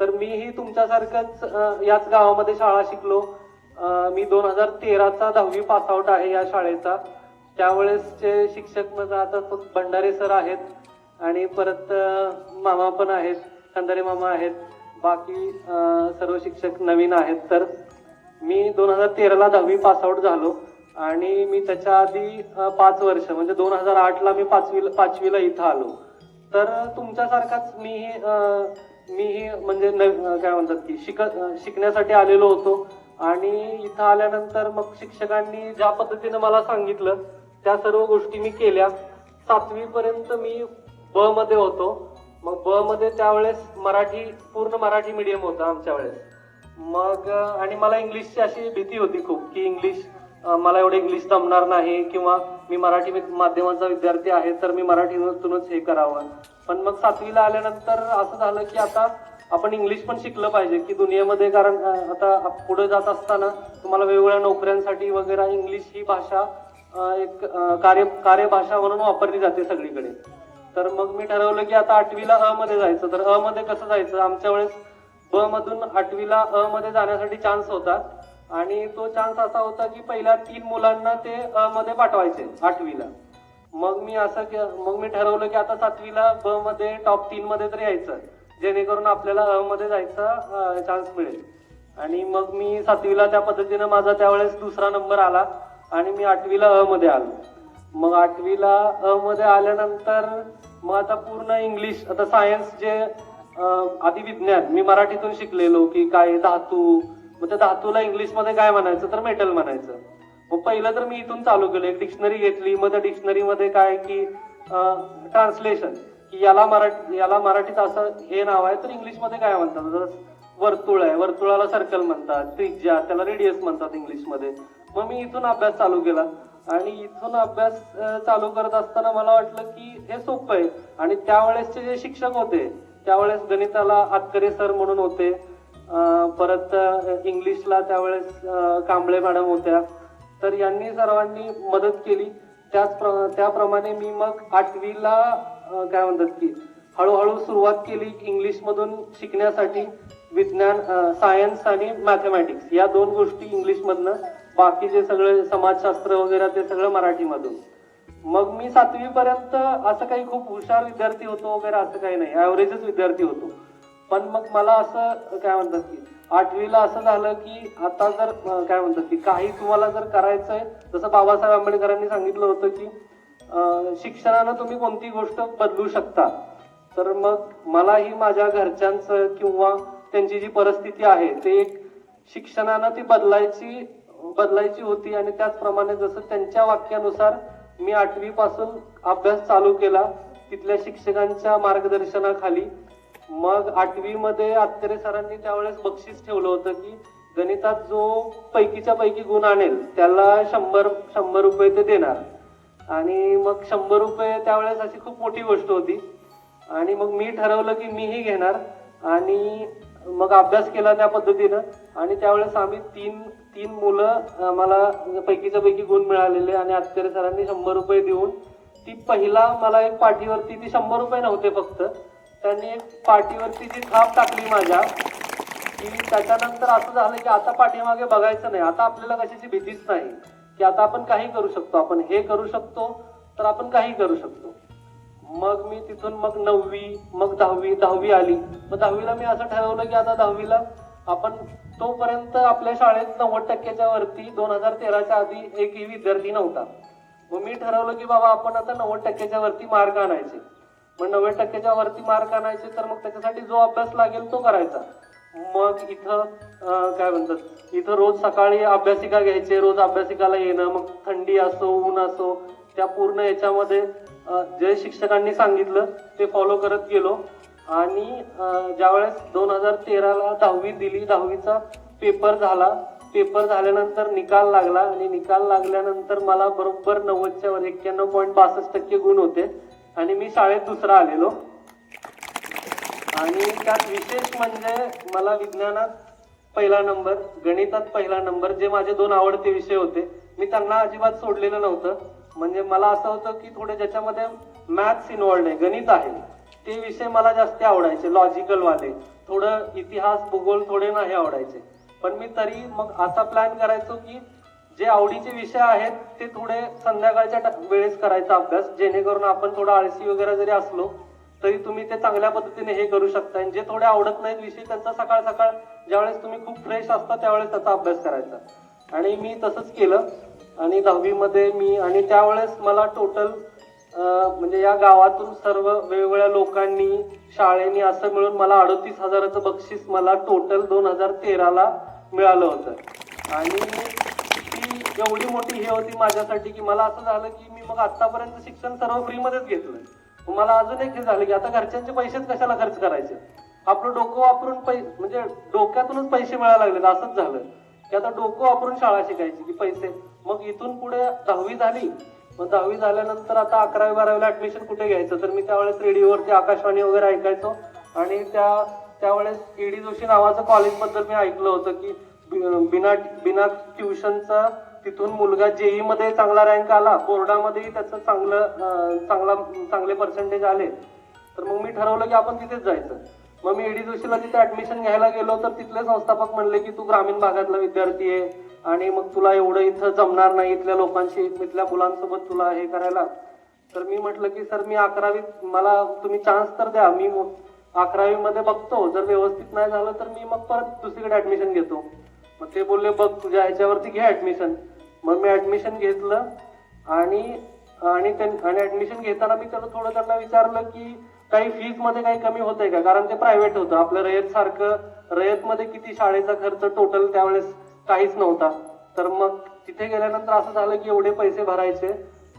तर मीही तुमच्यासारखंच याच गावामध्ये शाळा शिकलो. मी दोन हजार तेराचा दहावी पासआउट आहे या शाळेचा. त्यावेळेसचे शिक्षक म्हणजे आता तो भंडारे सर आहेत आणि परत मामा पण आहेत खंदारे मामा आहेत. बाकी सर्व शिक्षक नवीन आहेत. तर मी दोन हजार तेराला दहावी पासआउट झालो आणि मी त्याच्या आधी पाच वर्ष म्हणजे दोन हजार आठला मी पाचवी पाचवीला इथं आलो. तर तुमच्यासारखाच मीही मी म्हणजे काय म्हणतात की शिक शिकण्यासाठी आलेलो होतो. आणि इथं आल्यानंतर मग शिक्षकांनी ज्या पद्धतीनं मला सांगितलं त्या सर्व गोष्टी मी केल्या. सातवी पर्यंत मी ब मध्ये होतो. मग ब मध्ये त्यावेळेस मराठी पूर्ण मराठी मीडियम होतं आमच्या वेळेस. मग आणि मला इंग्लिशची अशी भीती होती खूप की इंग्लिश मला एवढं इंग्लिश जमणार नाही किंवा मी मराठी माध्यमाचा विद्यार्थी आहे तर मी मराठीतूनच हे करावं. पण मग सातवीला आल्यानंतर असं झालं की आता आपण इंग्लिश पण शिकलं पाहिजे की दुनियेमध्ये कारण आता पुढे जात असताना तुम्हाला वेगवेगळ्या नोकऱ्यांसाठी वगैरे इंग्लिश ही भाषा एक कार्य कार्यभाषा म्हणून वापरली जाते सगळीकडे. तर मग मी ठरवलं की आता आठवीला अ मध्ये जायचं. तर अ मध्ये कसं जायचं? आमच्या वेळेस ब मधून आठवीला अ मध्ये जाण्यासाठी चान्स होता. आणि तो चान्स असा होता की पहिल्या तीन मुलांना ते अ मध्ये पाठवायचे आठवीला. मग मी असं मग मी ठरवलं की आता सातवीला ब मध्ये टॉप तीन मध्ये तर यायचं. जेणेकरून आपल्याला अ मध्ये जायचा चान्स मिळेल. आणि मग मी सातवीला त्या पद्धतीनं माझा त्यावेळेस दुसरा नंबर आला आणि मी आठवीला अ मध्ये आलो. मग आठवीला अ मध्ये आल्यानंतर मग आता पूर्ण इंग्लिश आता सायन्स जे आधी विज्ञान मी मराठीतून शिकलेलो की काय धातू मग त्या धातूला इंग्लिशमध्ये काय म्हणायचं तर मेटल म्हणायचं. मग पहिलं तर मी इथून चालू केलं. एक डिक्शनरी घेतली. मग त्या डिक्शनरीमध्ये काय की ट्रान्सलेशन की याला मराठी याला मराठीत असं हे नाव आहे तर इंग्लिशमध्ये काय म्हणतात? जर वर्तुळ आहे. वर्तुळाला सर्कल म्हणतात. त्रिज्या त्याला रेडियस म्हणतात इंग्लिशमध्ये. मग मी इथून अभ्यास चालू केला. आणि इथून अभ्यास चालू करत असताना मला वाटलं की हे सोपं आहे. आणि त्यावेळेसचे जे शिक्षक होते त्यावेळेस गणिताला आतकरे सर म्हणून होते. परत इंग्लिशला त्यावेळेस कांबळे मॅडम होत्या. तर यांनी सर्वांनी मदत केली. त्याच त्याप्रमाणे मी मग आठवीला काय म्हणतात की हळूहळू सुरुवात केली इंग्लिश मधून शिकण्यासाठी. विज्ञान सायन्स आणि मॅथमॅटिक्स या दोन गोष्टी इंग्लिश मधनं बाकी जे सगळे समाजशास्त्र वगैरे ते सगळं मराठीमधून. मग मी सातवी पर्यंत असं काही खूप हुशार विद्यार्थी होतो वगैरे असं काही नाही. ऍव्हरेजच विद्यार्थी होतो. पण मग मला असं काय म्हणतात की आठवीला असं झालं की आता जर काय म्हणतात की काही तुम्हाला जर करायचं आहे जसं बाबासाहेब आंबेडकरांनी सांगितलं होतं की शिक्षणानं तुम्ही कोणती गोष्ट बदलू शकता. तर मग मलाही माझ्या घरच्यांचं किंवा त्यांची जी परिस्थिती आहे ते एक शिक्षणानं ती बदलायची बदलायची होती आणि त्याचप्रमाणे जसं त्यांच्या वाक्यानुसार मी आठवी पासून अभ्यास चालू केला तिथल्या शिक्षकांच्या मार्गदर्शनाखाली मग आठवी मध्ये आत्तरे सरांनी त्यावेळेस बक्षीस ठेवलं होतं की गणितात जो पैकीच्या पैकी गुण आणेल त्याला शंभर शंभर रुपये ते देणार. आणि मग शंभर रुपये त्यावेळेस अशी खूप मोठी गोष्ट होती. आणि मग मी ठरवलं की मीही घेणार. आणि मग अभ्यास केला त्या पद्धतीनं. आणि त्यावेळेस आम्ही तीन तीन मुलं मला पैकीच्या पैकी गुण मिळालेले आणि आत्तेरे सरांनी शंभर रुपये देऊन ती पहिला मला एक पाठीवरती ती शंभर रुपये नव्हते फक्त. त्यांनी पाठीवरती जी थाप टाकली माझ्या की त्याच्यानंतर असं झालं की आता पाठीमागे बघायचं नाही. आता आपल्याला कशाची भीतीच नाही की आता आपण काही करू शकतो. आपण हे करू शकतो तर आपण काही करू शकतो. मग मी तिथून मग नववी मग दहावी दहावी आली. मग दहावीला मी असं ठरवलं की आता दहावीला आपण तोपर्यंत आपल्या शाळेत नव्वद टक्क्याच्या वरती दोन हजार तेराच्या आधी एकही विद्यार्थी नव्हता. मग मी ठरवलं की बाबा आपण आता नव्वद टक्क्याच्या वरती मार्क आणायचे. मग नव्वद टक्क्याच्या वरती मार्क आणायचे तर मग त्याच्यासाठी जो अभ्यास लागेल तो करायचा. मग इथं काय म्हणतात? इथं रोज सकाळी अभ्यासिका घ्यायचे रोज अभ्यासिकाला येणं मग थंडी असो ऊन असो त्या पूर्ण याच्यामध्ये जे शिक्षकांनी सांगितलं ते फॉलो करत गेलो. आणि ज्यावेळेस दोन हजार तेराला दहावी दिली दहावीचा पेपर झाला. पेपर झाल्यानंतर निकाल लागला. आणि निकाल लागल्यानंतर मला बरोबर नव्वदच्या वर एक्क्याण्णव पॉईंट बासष्ट टक्के गुण होते. आणि मी शाळेत दुसरा आलेलो. आणि त्यात विशेष म्हणजे मला विज्ञानात पहिला नंबर गणितात पहिला नंबर जे माझे दोन आवडते विषय होते मी त्यांना अजिबात सोडलेलं नव्हतं. म्हणजे मला असं होतं की थोडे ज्याच्यामध्ये मॅथ्स इन्वॉल्ड आहे गणित आहे ते विषय मला जास्त आवडायचे लॉजिकल वाले. थोडं इतिहास भूगोल थोडे नाही आवडायचे. पण मी तरी मग असा प्लॅन करायचो की जे आवडीचे विषय आहेत ते थोडे संध्याकाळच्या वेळेस करायचा अभ्यास जेणेकरून आपण थोडं आळशी वगैरे जरी असलो तरी तुम्ही ते चांगल्या पद्धतीने हे करू शकता. आणि जे थोडे आवडत नाहीत विषय त्यांचा सकाळ सकाळ ज्यावेळेस तुम्ही खूप फ्रेश असता त्यावेळेस त्याचा अभ्यास करायचा. आणि मी तसंच केलं. आणि दहावीमध्ये मी आणि त्यावेळेस मला टोटल म्हणजे या गावातून सर्व वेगवेगळ्या लोकांनी शाळेनी असं मिळून मला अडतीस हजाराचं बक्षीस मला टोटल दोन हजार तेराला मिळालं होतं. आणि एवढी मोठी हे होती माझ्यासाठी की मला असं झालं की मी मग आतापर्यंत शिक्षण सर्व फ्रीमध्येच घेतलं मला अजून एक हे झालं की आता घरच्यांचे पैसेच कशाला खर्च करायचे? आपलं डोकं वापरून पै म्हणजे डोक्यातूनच पैसे मिळायला लागले असंच झालं. की आता डोकं वापरून शाळा शिकायची की पैसे. मग इथून पुढे दहावी झाली. मग दहावी झाल्यानंतर आता अकरावी बारावीला ऍडमिशन कुठे घ्यायचं? तर मी त्यावेळेस रेडिओवरती आकाशवाणी वगैरे ऐकायचो. आणि त्या त्यावेळेस ईडी जोशी नावाचं कॉलेजबद्दल मी ऐकलं होतं की बिना बिना ट्युशनचा तिथून मुलगा जेई मध्ये चांगला रँक आला बोर्डामध्येही त्याचं चांगलं चांगला चांगले पर्सेंटेज आले. तर मग मी ठरवलं की आपण तिथेच जायचं. मग मी ईडी जोशीला तिथे ऍडमिशन घ्यायला गेलो तर तिथले संस्थापक म्हणले की तू ग्रामीण भागातला विद्यार्थी आहे आणि मग तुला एवढं इथं जमणार नाही इथल्या लोकांशी इथल्या मुलांसोबत तुला हे करायला. तर मी म्हटलं की सर मी अकरावीत मला तुम्ही चान्स तर द्या मी अकरावीमध्ये बघतो. जर व्यवस्थित नाही झालं तर मी मग परत दुसरीकडे ऍडमिशन घेतो. मग ते बोलले बघ तुझ्या ह्याच्यावरती घे ऍडमिशन मग मी ऍडमिशन घेतलं आणि आणि त्यां- आणि ऍडमिशन घेताना मी त्याला थोडं त्यांना विचारलं की काही फीजमध्ये काही कमी होतंय का? कारण ते प्रायव्हेट होतं. आपलं रयत सारखं रयत मध्ये किती शाळेचा खर्च टोटल त्यावेळेस काहीच नव्हता. तर मग तिथे गेल्यानंतर असं झालं की एवढे पैसे भरायचे.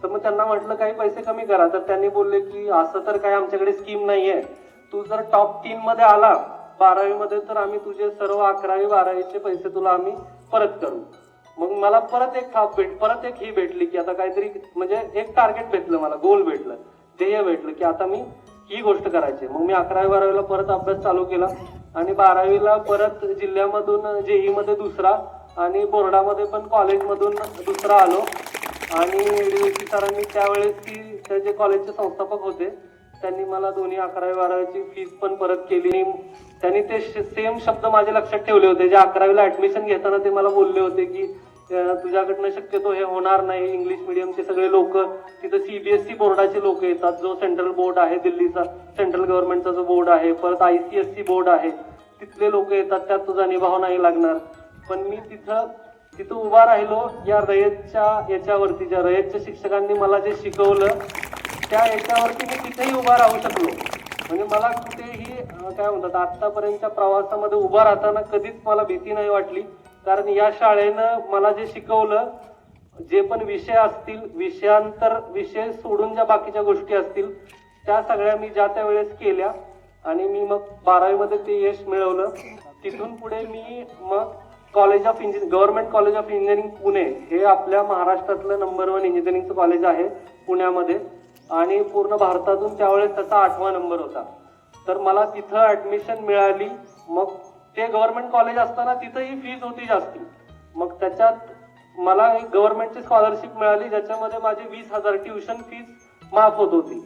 तर मग त्यांना म्हटलं काही पैसे कमी करा. तर त्यांनी बोलले की असं तर काही आमच्याकडे स्कीम नाहीये. तू जर टॉप तीन मध्ये आला बारावी मध्ये तर आम्ही तुझे सर्व अकरावी बारावीचे पैसे तुला आम्ही परत करू. मग मला परत एक थाप भेट परत एक ही भेटली की आता काहीतरी म्हणजे एक टार्गेट भेटलं मला गोल भेटलं ध्येय भेटलं की आता मी ही गोष्ट करायची मग मी अकरावी बारावीला परत अभ्यास चालू केला आणि बारावीला परत जिल्ह्यामधून जेई मध्ये दुसरा आणि बोर्डामध्ये पण कॉलेजमधून दुसरा आलो. आणि DVC सरांनी त्यावेळेस ती त्या जे कॉलेजचे संस्थापक होते त्यांनी मला दोन्ही अकरावी बारावीची फीज पण परत केली. त्यांनी ते सेम शब्द माझ्या लक्षात ठेवले होते. जे अकरावीला ऍडमिशन घेताना ते मला बोलले होते की तुझ्याकडनं शक्यतो हे होणार नाही. इंग्लिश मिडियमचे सगळे लोक तिथं सीबीएसई बोर्डाचे लोक येतात. जो सेंट्रल बोर्ड आहे दिल्लीचा सेंट्रल गव्हर्नमेंटचा जो बोर्ड आहे परत I C S C board आहे तिथले लोक येतात. त्यात तुझा निभाव नाही लागणार. पण मी तिथं तिथं उभा राहिलो. या रयतच्या याच्यावरती ज्या रयतच्या शिक्षकांनी मला जे शिकवलं त्या याच्यावरती मी तिथेही उभा राहू शकलो. म्हणजे मला कुठे काय म्हणतात आतापर्यंतच्या प्रवासामध्ये उभा राहताना कधीच मला भीती नाही वाटली. कारण या शाळेनं मला जे शिकवलं जे पण विषय असतील विषयांतर विषय सोडून ज्या बाकीच्या गोष्टी असतील त्या सगळ्या मी ज्या त्या वेळेस केल्या आणि मी मग बारावीमध्ये ते यश मिळवलं. तिथून पुढे मी मग college of engine government college of engineering Pune हे आपल्या महाराष्ट्रातलं नंबर वन इंजिनिअरिंगचं कॉलेज आहे पुण्यामध्ये. आणि पूर्ण भारतातून त्यावेळेस त्याचा आठवा नंबर होता. तर मला तिथं ऍडमिशन मिळाली. मग ते गव्हर्नमेंट कॉलेज असताना तिथंही फीज होती जास्ती. मग त्याच्यात मला एक गव्हर्नमेंटची स्कॉलरशिप मिळाली ज्याच्यामध्ये माझी वीस हजार ट्युशन फीज माफ होत होती.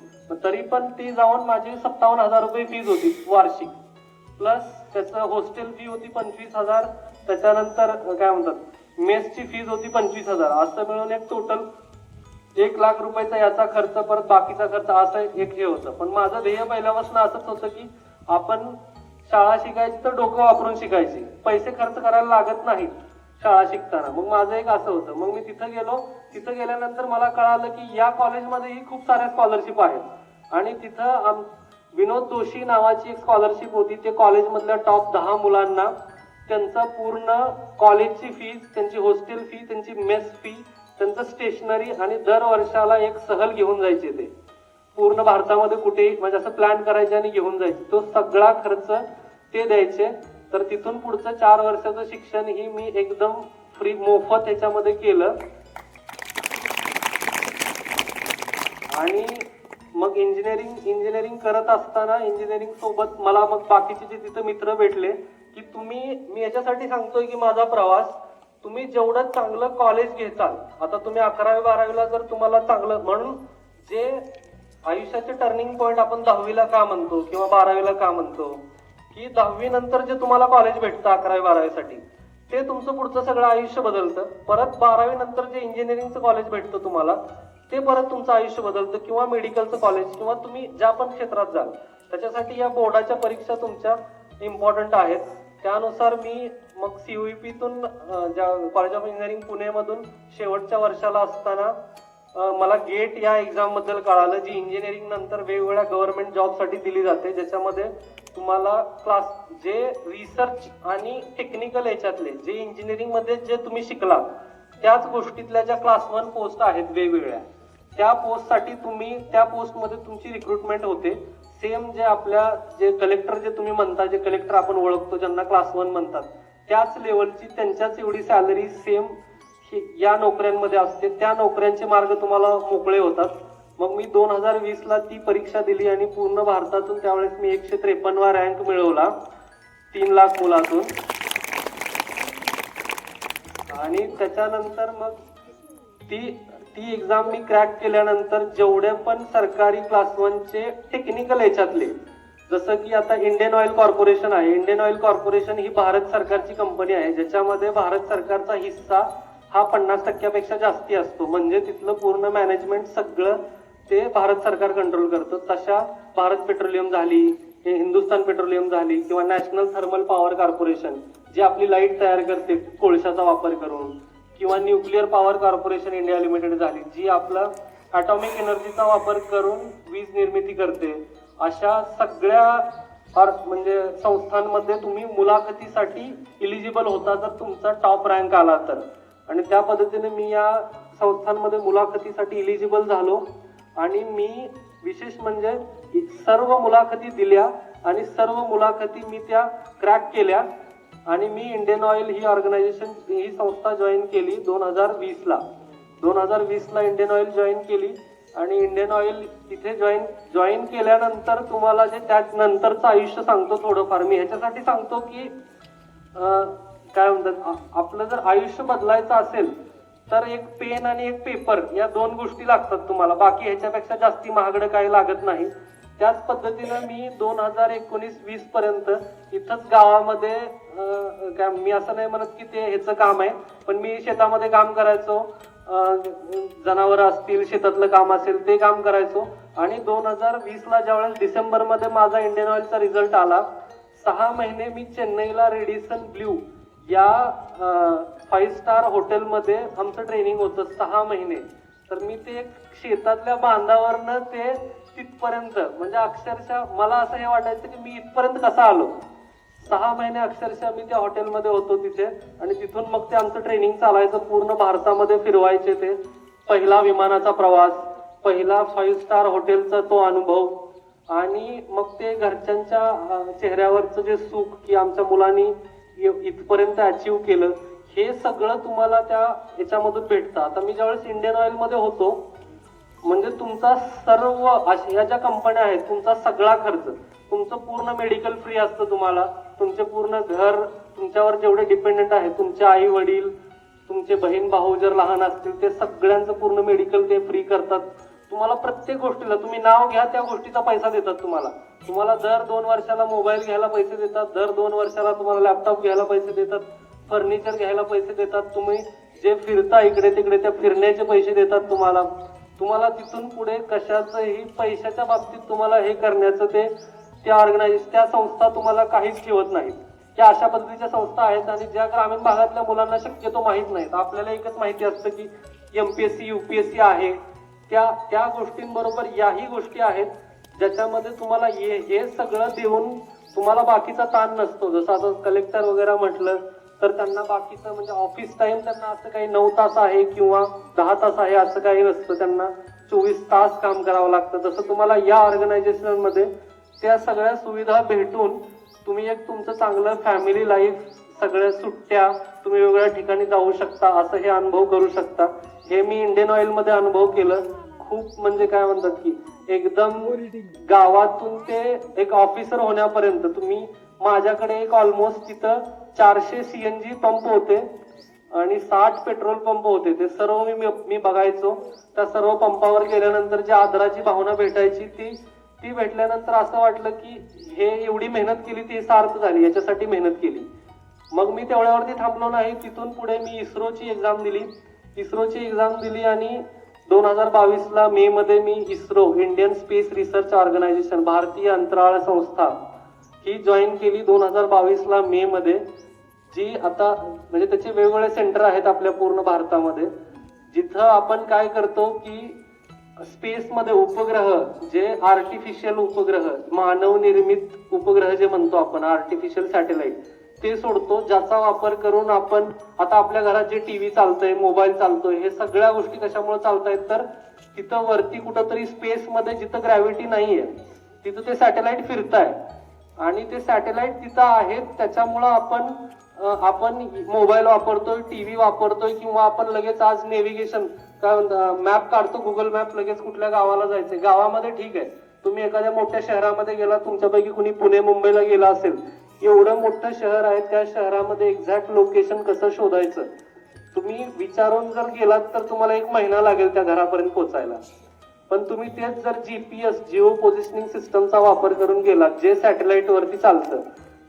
तरी पण ती जाऊन माझी सत्तावन्न हजार रुपये फीज होती वार्षिक. प्लस त्याचं हॉस्टेल फी होती पंचवीस हजार. त्याच्यानंतर काय म्हणतात मेसची फीज होती पंचवीस हजार. असं मिळून एक टोटल एक लाख रुपयाचा याचा खर्च परत बाकीचा खर्च असं एक हे होतं. पण माझं ध्येय पहिल्यापासून असंच होतं की आपण शाळा शिकायची तर डोकं वापरून शिकायची. पैसे खर्च करायला लागत नाहीत शाळा शिकताना. मग माझं एक असं होतं. मग मी तिथं गेलो. तिथं गेल्यानंतर मला कळालं की या कॉलेजमध्येही खूप साऱ्या स्कॉलरशिप आहेत. आणि तिथं आम विनोद जोशी नावाची एक स्कॉलरशिप होती. ते कॉलेजमधल्या टॉप दहा मुलांना त्यांचं पूर्ण कॉलेजची फीज त्यांची हॉस्टेल फी त्यांची मेस फी त्यांचं स्टेशनरी आणि दर वर्षाला एक सहल घेऊन जायचे ते. पूर्ण भारतामध्ये कुठेही म्हणजे असं प्लॅन करायचे आणि घेऊन जायचे. तो सगळा खर्च ते द्यायचे. तर तिथून पुढचं चार वर्षाचं शिक्षण ही मी एकदम फ्री मोफत याच्यामध्ये केलं. आणि मग इंजिनिअरिंग इंजिनिअरिंग करत असताना इंजिनिअरिंग सोबत मला मग बाकीचे जे तिथं मित्र भेटले की तुम्ही मी याच्यासाठी सांगतोय की माझा प्रवास तुम्ही जेवढं चांगलं कॉलेज घेताल आता तुम्ही अकरावी बारावीला जर तुम्हाला चांगलं म्हणून जे आयुष्याचे टर्निंग पॉईंट आपण दहावीला का म्हणतो किंवा बारावीला का म्हणतो की दहावी नंतर जे तुम्हाला कॉलेज भेटतं अकरावी बारावीसाठी ते तुमचं पुढचं सगळं आयुष्य बदलतं. परत बारावी नंतर जे इंजिनिअरिंगचं कॉलेज भेटतं तुम्हाला ते परत तुमचं आयुष्य बदलतं किंवा मेडिकलचं कॉलेज किंवा तुम्ही ज्या पण क्षेत्रात जाल त्याच्यासाठी या बोर्डाच्या परीक्षा तुमच्या इम्पॉर्टंट आहेत. त्यानुसार मी मग सीयूईपीतून ज्या कॉलेज ऑफ इंजिनिअरिंग पुणेमधून शेवटच्या वर्षाला असताना मला गेट या एक्झामबद्दल कळालं जी इंजिनिअरिंग नंतर वेगवेगळ्या गव्हर्नमेंट जॉबसाठी दिली जाते. ज्याच्यामध्ये तुम्हाला क्लास जे रिसर्च आणि टेक्निकल याच्यातले जे इंजिनिअरिंगमध्ये जे तुम्ही शिकला त्याच गोष्टीतल्या ज्या क्लास वन पोस्ट आहेत वेगवेगळ्या त्या पोस्टसाठी तुम्ही त्या पोस्टमध्ये तुमची रिक्रुटमेंट होते. सेम जे आपल्या जे कलेक्टर जे तुम्ही म्हणता जे कलेक्टर आपण ओळखतो ज्यांना क्लास वन म्हणतात त्याच लेवलची त्यांच्याच एवढी सॅलरी सेम या नोकऱ्यांमध्ये असते. त्या नोकऱ्यांचे मार्ग तुम्हाला मोकळे होतात. मग मी दोन हजार वीसला ती परीक्षा दिली आणि पूर्ण भारतातून त्यावेळेस मी एकशे त्रेपन्नवा रँक मिळवला. तीन लाख मुलातून. आणि त्याच्यानंतर मग ती ती एक्झाम मी क्रॅक केल्यानंतर जेवढे पण सरकारी क्लास वनचे टेक्निकल याच्यातले जसं की आता इंडियन ऑइल कॉर्पोरेशन आहे. इंडियन ऑइल कॉर्पोरेशन ही भारत सरकारची कंपनी आहे. ज्याच्यामध्ये भारत सरकारचा हिस्सा हा पन्नास टक्क्यापेक्षा जास्ती असतो. म्हणजे तिथलं पूर्ण मॅनेजमेंट सगळं ते भारत सरकार कंट्रोल करतं. तशा भारत पेट्रोलियम झाली हे हिंदुस्थान पेट्रोलियम झाली किंवा नॅशनल थर्मल पॉवर कॉर्पोरेशन जी आपली लाइट तयार करते कोळशाचा वापर करून. किंवा nuclear power corporation India limited झाली जी आपला ॲटॉमिक एनर्जीचा वापर करून वीज निर्मिती करते. अशा सगळ्या म्हणजे संस्थांमध्ये तुम्ही मुलाखतीसाठी इलिजिबल होता जर तुमचा टॉप रँक आला तर. आणि त्या पद्धतीने मी या संस्थांमध्ये मुलाखतीसाठी इलिजिबल झालो आणि मी विशेष म्हणजे सर्व मुलाखती दिल्या आणि सर्व मुलाखती मी त्या क्रॅक केल्या. आणि मी इंडियन ऑइल ही ऑर्गनायझेशन ही संस्था जॉईन केली दोन हजार वीसला. दोन हजार वीसला इंडियन ऑइल जॉईन केली आणि इंडियन ऑइल तिथे जॉईन जॉईन केल्यानंतर तुम्हाला जे त्यानंतरचं आयुष्य सांगतो थोडंफार. मी ह्याच्यासाठी सांगतो की काय म्हणतात आपलं जर आयुष्य बदलायचं असेल तर एक पेन आणि एक पेपर या दोन गोष्टी लागतात तुम्हाला. बाकी ह्याच्यापेक्षा जास्ती महागडं काही लागत नाही. त्याच पद्धतीनं मी दोन हजार एकोणीस वीस पर्यंत इथंच गावामध्ये काय मी असं नाही म्हणत की ते ह्याचं काम आहे पण मी शेतामध्ये काम करायचो. जनावर असतील शेतातलं काम असेल ते काम करायचो. आणि दोन हजार वीसला ज्यावेळेस डिसेंबरमध्ये माझा इंडियन ऑइलचा रिझल्ट आला सहा महिने मी चेन्नईला रेडिसन ब्ल्यू या फाईव्ह स्टार हॉटेलमध्ये आमचं ट्रेनिंग होतं सहा महिने. तर मी ते शेतातल्या बांधावरनं ते तिथपर्यंत म्हणजे अक्षरशः मला असं हे वाटायचं की मी इथपर्यंत कसा आलो? सहा महिने अक्षरशः मी त्या हॉटेलमध्ये होतो तिथे. आणि तिथून मग ते आमचं ट्रेनिंग चालायचं पूर्ण भारतामध्ये फिरवायचे ते. पहिला विमानाचा प्रवास पहिला फाईव्ह स्टार हॉटेलचा तो अनुभव. आणि मग ते घरच्यांच्या चेहऱ्यावरचं जे सुख की आमच्या मुलांनी इथपर्यंत अचीव केलं हे सगळं तुम्हाला त्या याच्यामधून भेटतं. आता मी ज्यावेळेस इंडियन ऑइलमध्ये होतो म्हणजे तुमचा सर्व अश- ह्या ज्या कंपन्या आहेत तुमचा सगळा खर्च तुमचं पूर्ण मेडिकल फ्री असतं तुम्हाला. तुमचे पूर्ण घर तुमच्यावर जेवढे डिपेंडेंट आहे तुमचे आई वडील तुमचे बहीण भाऊ जर लहान असतील ते सगळ्यांचं पूर्ण मेडिकल ते फ्री करतात. तुम्हाला प्रत्येक गोष्टीला तुम्ही नाव घ्या त्या गोष्टीचा पैसा देतात तुम्हाला. तुम्हाला दर दोन वर्षाला मोबाईल घ्यायला पैसे देतात दर दोन वर्षाला तुम्हाला लॅपटॉप घ्यायला पैसे देतात फर्निचर घ्यायला पैसे देतात तुम्ही जे फिरता इकडे तिकडे त्या फिरण्याचे पैसे देतात तुम्हाला. तुम्हाला तिथून पुढे कशाचंही पैशाच्या बाबतीत तुम्हाला हे करण्याचं ते त्या ऑर्गनायझेशन त्या संस्था तुम्हाला काहीच ठेवत नाहीत. या अशा पद्धतीच्या संस्था आहेत आणि ज्या ग्रामीण भागातल्या मुलांना शक्यतो माहीत नाहीत. आपल्याला एकच माहिती असतं की M P S C U P S C आहे. त्या त्या गोष्टींबरोबर याही गोष्टी आहेत ज्याच्यामध्ये तुम्हाला हे हे सगळं देऊन तुम्हाला बाकीचा ताण नसतो. जसं आता कलेक्टर वगैरे म्हटलं तर त्यांना बाकीचं म्हणजे ऑफिस टाइम त्यांना असं काही नऊ तास आहे किंवा दहा तास आहे असं काही नसतं. त्यांना चोवीस तास काम करावं लागतं. जसं तुम्हाला या ऑर्गनायझेशनमध्ये त्या सगळ्या सुविधा भेटून तुम्ही एक तुमचं चांगलं फॅमिली लाईफ सगळ्या सुट्ट्या तुम्ही वेगवेगळ्या ठिकाणी जाऊ शकता असं हे अनुभव करू शकता. हे मी इंडियन ऑइलमध्ये अनुभव केलं. खूप म्हणजे काय म्हणतात की एकदम गावातून ते एक ऑफिसर होण्यापर्यंत तुम्ही माझ्याकडे एक ऑलमोस्ट तिथं चारशे सीएनजी पंप होते आणि साठ पेट्रोल पंप होते. ते सर्व मी मी बघायचो. त्या सर्व पंपावर गेल्यानंतर जी आदराची भावना भेटायची ती ती भेटल्यानंतर असं वाटलं की हे एवढी मेहनत केली ती सार्थ झाली याच्यासाठी मेहनत केली. मग मी तेवढ्यावरती थांबलो नाही तिथून पुढे मी इस्रोची एक्झाम दिली. इस्रोची एक्झाम दिली आणि दोन हजार बावीसला मे मध्ये मी ISRO Indian space research organisation भारतीय अंतराळ संस्था ही जॉईन केली दोन हजार बावीसला मे मध्ये जी आता म्हणजे त्याचे वेगवेगळे सेंटर आहेत आपल्या पूर्ण भारतामध्ये. जिथं आपण काय करतो की स्पेसमध्ये उपग्रह जे आर्टिफिशियल उपग्रह मानव निर्मित उपग्रह जे म्हणतो आपण आर्टिफिशियल सॅटेलाइट ते सोडतो ज्याचा वापर करून आपण आता आपल्या घरात जे टीव्ही चालतंय मोबाईल चालतोय हे सगळ्या गोष्टी कशामुळे चालतायत? तर तिथं वरती कुठंतरी स्पेसमध्ये जिथं ग्रॅव्हिटी नाहीये तिथं ते सॅटेलाइट फिरताय. आणि ते सॅटेलाइट तिथं आहेत त्याच्यामुळं आपण आपण मोबाईल वापरतोय टीव्ही वापरतोय किंवा आपण लगेच आज नेव्हिगेशन काय मॅप काढतो गुगल मॅप लगेच कुठल्या गावाला जायचं गावामध्ये ठीक आहे. तुम्ही एखाद्या मोठ्या शहरामध्ये गेला तुमच्यापैकी कुणी पुणे मुंबईला गेला असेल एवढं मोठं शहर आहे त्या शहरामध्ये एक्झॅक्ट लोकेशन कसं शोधायचं? तुम्ही विचारून जर गेलात तर तुम्हाला एक महिना लागेल त्या घरापर्यंत पोहोचायला पण तुम्ही तेच जर जीपीएस जिओ पोझिशनिंग सिस्टमचा वापर करून गेलात जे सॅटेलाइट वरती चालतं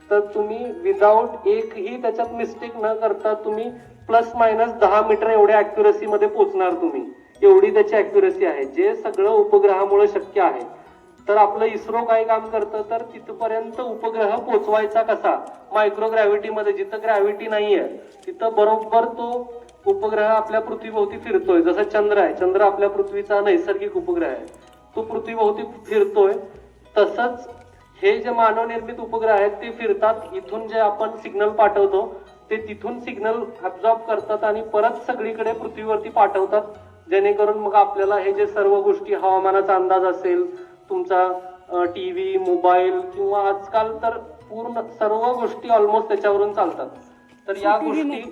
तर तुम्ही विदाऊट एकही त्याच्यात मिस्टेक न करता तुम्ही प्लस मायनस दहा मीटर एवढ्या अॅक्युरसी मध्ये पोहोचणार तुम्ही. एवढी त्याची अॅक्युरसी आहे. जे सगळं उपग्रहामुळे शक्य आहे. तर आपलं इस्रो काय काम करतं? तर तिथपर्यंत उपग्रह पोचवायचा कसा? मायक्रो मध्ये. जिथं ग्रॅव्हिटी नाहीये तिथं बरोबर तो उपग्रह आपल्या पृथ्वीभोवती फिरतोय. जसं चंद्र आहे. चंद्र आपल्या पृथ्वीचा नैसर्गिक उपग्रह आहे. तो पृथ्वीभोवती फिरतोय. तसंच हे जे मानवनिर्मित उपग्रह आहेत ते फिरतात. इथून जे आपण सिग्नल पाठवतो ते तिथून सिग्नल अब्झॉर्ब करतात आणि परत सगळीकडे पृथ्वीवरती पाठवतात जेणेकरून मग आपल्याला हे जे सर्व गोष्टी हवामानाचा अंदाज असेल तुमचा टीव्ही मोबाईल किंवा आजकाल तर पूर्ण सर्व गोष्टी ऑलमोस्ट त्याच्यावरून चालतात. तर या गोष्टी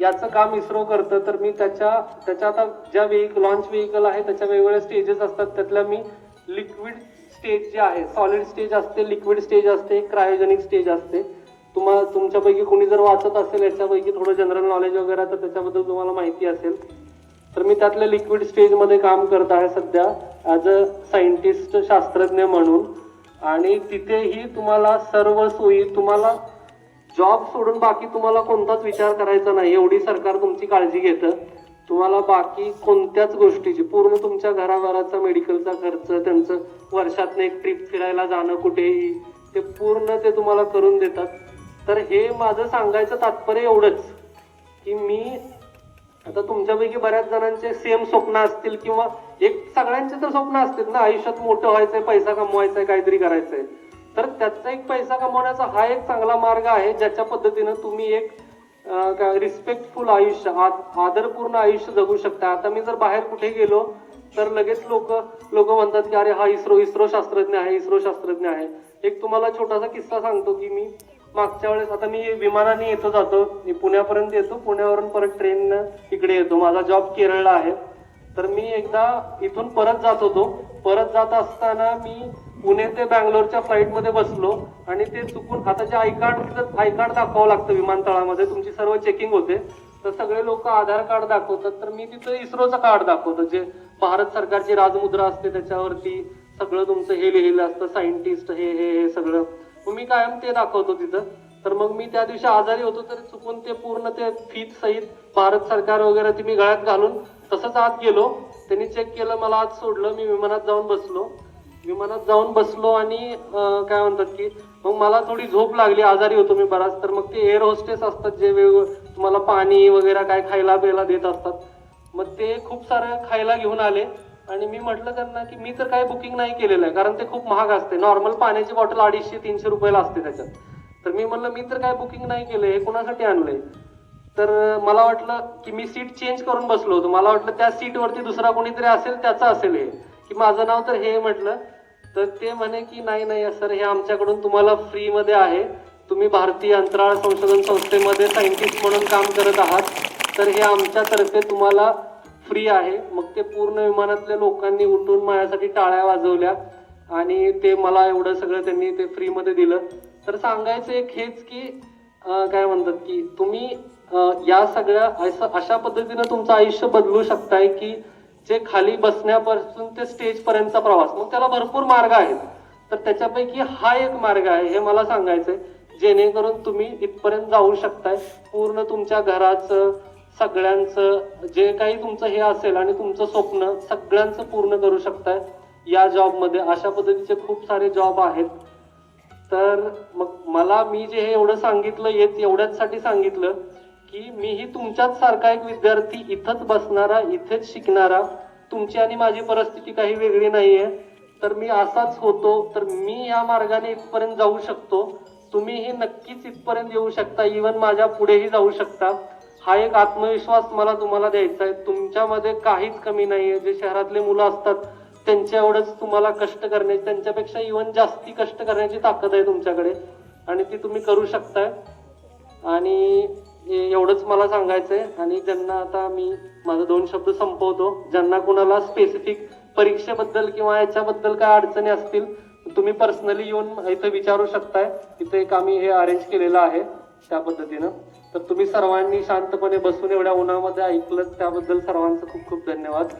याचं काम इस्रो करतं. तर मी त्याच्या त्याच्या आता ज्या व्हेकल लॉन्च व्हेकल आहे त्याच्या वेगवेगळ्या स्टेजेस असतात. त्यातल्या मी लिक्विड स्टेज जे आहे सॉलिड स्टेज असते लिक्विड स्टेज असते क्रायोजेनिक स्टेज असते. तुम्हाला तुमच्यापैकी कोणी जर वाचत असेल याच्यापैकी थोडं जनरल नॉलेज वगैरे तर त्याच्याबद्दल तुम्हाला माहिती असेल. तर मी त्यातल्या लिक्विड स्टेजमध्ये काम करत आहे सध्या ॲज अ सायंटिस्ट शास्त्रज्ञ म्हणून. आणि तिथेही तुम्हाला सर्व सोयी तुम्हाला जॉब सोडून बाकी तुम्हाला कोणताच विचार करायचा नाही. एवढी सरकार तुमची काळजी घेतं. तुम्हाला बाकी कोणत्याच गोष्टीची पूर्ण तुमच्या घराघराचा मेडिकलचा खर्च त्यांचं वर्षातनं एक ट्रिप फिरायला जाणं कुठेही ते पूर्ण ते तुम्हाला करून देतात. तर हे माझं सांगायचं तात्पर्य एवढंच की मी आता तुमच्यापैकी बऱ्याच जणांचे सेम स्वप्न असतील किंवा एक सगळ्यांचे तर स्वप्न असतील ना आयुष्यात मोठं व्हायचंय पैसा कमवायचा आहे काहीतरी करायचंय. तर त्याचा एक पैसा कमवण्याचा हा एक चांगला मार्ग आहे ज्याच्या पद्धतीनं तुम्ही एक रिस्पेक्टफुल आयुष्य आदरपूर्ण आयुष्य जगू शकता. आता मी जर बाहेर कुठे गेलो तर लगेच लोक लोक म्हणतात की अरे हा इस्रो इस्रो शास्त्रज्ञ आहे इस्रो शास्त्रज्ञ आहे. एक तुम्हाला छोटासा किस्सा सांगतो की मी मागच्या वेळेस आता मी विमानाने येतो जातो. मी पुण्यापर्यंत येतो. पुण्यावरून परत ट्रेननं इकडे येतो. माझा जॉब केरळला आहे. तर मी एकदा इथून परत जात होतो. परत जात असताना मी पुणे ते बँगलोरच्या फ्लाईटमध्ये बसलो आणि ते चुकून आता जे आय कार्ड आय कार्ड दाखवावं लागतं विमानतळामध्ये. तुमची सर्व चेकिंग होते. तर सगळे लोक आधार कार्ड दाखवतात. तर मी तिथं इस्रोचं कार्ड दाखवतो. जे भारत सरकारची राजमुद्रा असते त्याच्यावरती सगळं तुमचं हे लिहिलेलं असतं. सायंटिस्ट हे हे हे सगळं. मग मी कायम ते दाखवतो तिथं. तर मग मी त्या दिवशी आजारी होतो तर चुकून ते पूर्ण ते फीत सहित भारत सरकार वगैरे ते मी गळ्यात घालून तसंच आत गेलो. त्यांनी चेक केलं मला आत सोडलं. मी विमानात जाऊन बसलो. विमानात जाऊन बसलो आणि काय म्हणतात की मग मला थोडी झोप लागली. आजारी होतो मी बराच. तर मग ते एअर होस्टेस असतात जे वेग तुम्हाला पाणी वगैरे काय खायला प्यायला देत असतात. मग ते खूप सारं खायला घेऊन आले. आणि मी म्हटलं त्यांना की मी तर काही बुकिंग नाही केलेलं आहे कारण ते खूप महाग असते. नॉर्मल पाण्याची बॉटल अडीचशे तीनशे रुपयाला असते त्याच्यात. तर मी म्हणलं मी तर काय बुकिंग नाही केलं हे कोणासाठी आणलंय? तर मला वाटलं की मी सीट चेंज करून बसलो होतो. मला वाटलं त्या सीटवरती दुसरा कोणीतरी असेल त्याचं असेल हे. की माझं नाव तर हे म्हटलं. तर ते म्हणे की नाही नाही सर हे आमच्याकडून तुम्हाला फ्रीमध्ये आहे. तुम्ही भारतीय अंतराळ संशोधन संस्थेमध्ये सायंटिस्ट म्हणून काम करत आहात. तर हे आमच्यातर्फे तुम्हाला फ्री आहे. मग ते पूर्ण विमानातल्या लोकांनी उठून माझ्यासाठी टाळ्या वाजवल्या आणि ते मला एवढं सगळं त्यांनी ते फ्रीमध्ये दिलं. तर सांगायचं एक हेच की काय म्हणतात की तुम्ही या सगळ्या असं- अशा पद्धतीनं तुमचं आयुष्य बदलू शकताय की जे खाली बसण्यापासून ते स्टेजपर्यंतचा प्रवास. मग त्याला भरपूर मार्ग आहेत. तर त्याच्यापैकी हा एक मार्ग आहे हे मला सांगायचंय. जेणेकरून तुम्ही इथपर्यंत जाऊ शकताय. पूर्ण तुमच्या घराचं सगळ्यांचं जे काही तुमचं हे असेल आणि तुमचं स्वप्न सगळ्यांचं पूर्ण करू शकताय या जॉबमध्ये. अशा पद्धतीचे खूप सारे जॉब आहेत. तर मग मला मी जे हे एवढं सांगितलं येत एवढ्याचसाठी सांगितलं की मीही तुमच्याच सारखा एक विद्यार्थी इथंच बसणारा इथेच शिकणारा तुमची आणि माझी परिस्थिती काही वेगळी नाहीये. तर मी असाच होतो तर मी या मार्गाने इथपर्यंत जाऊ शकतो. तुम्हीही नक्कीच इथपर्यंत येऊ शकता इवन माझ्या पुढेही जाऊ शकता. हा एक आत्मविश्वास मला तुम्हाला द्यायचा आहे. तुमच्यामध्ये काहीच कमी नाही आहे जे शहरातले मुलं असतात त्यांच्या एवढंच तुम्हाला कष्ट करण्याची त्यांच्यापेक्षा इवन जास्ती कष्ट करण्याची ताकद आहे तुमच्याकडे. आणि ती तुम्ही करू शकताय. आणि एवढंच मला सांगायचं आहे आणि ज्यांना आता मी माझं दोन शब्द संपवतो. ज्यांना कुणाला स्पेसिफिक परीक्षेबद्दल किंवा याच्याबद्दल काय अडचणी असतील तुम्ही पर्सनली येऊन इथं विचारू शकताय. इथे एक आम्ही हे अरेंज केलेलं आहे त्या पद्धतीनं. तर तुम्ही सर्वांनी शांतपणे बसून एवढ्या उन्हामध्ये ऐकलं त्याबद्दल सर्वांचं खूप खूप धन्यवाद.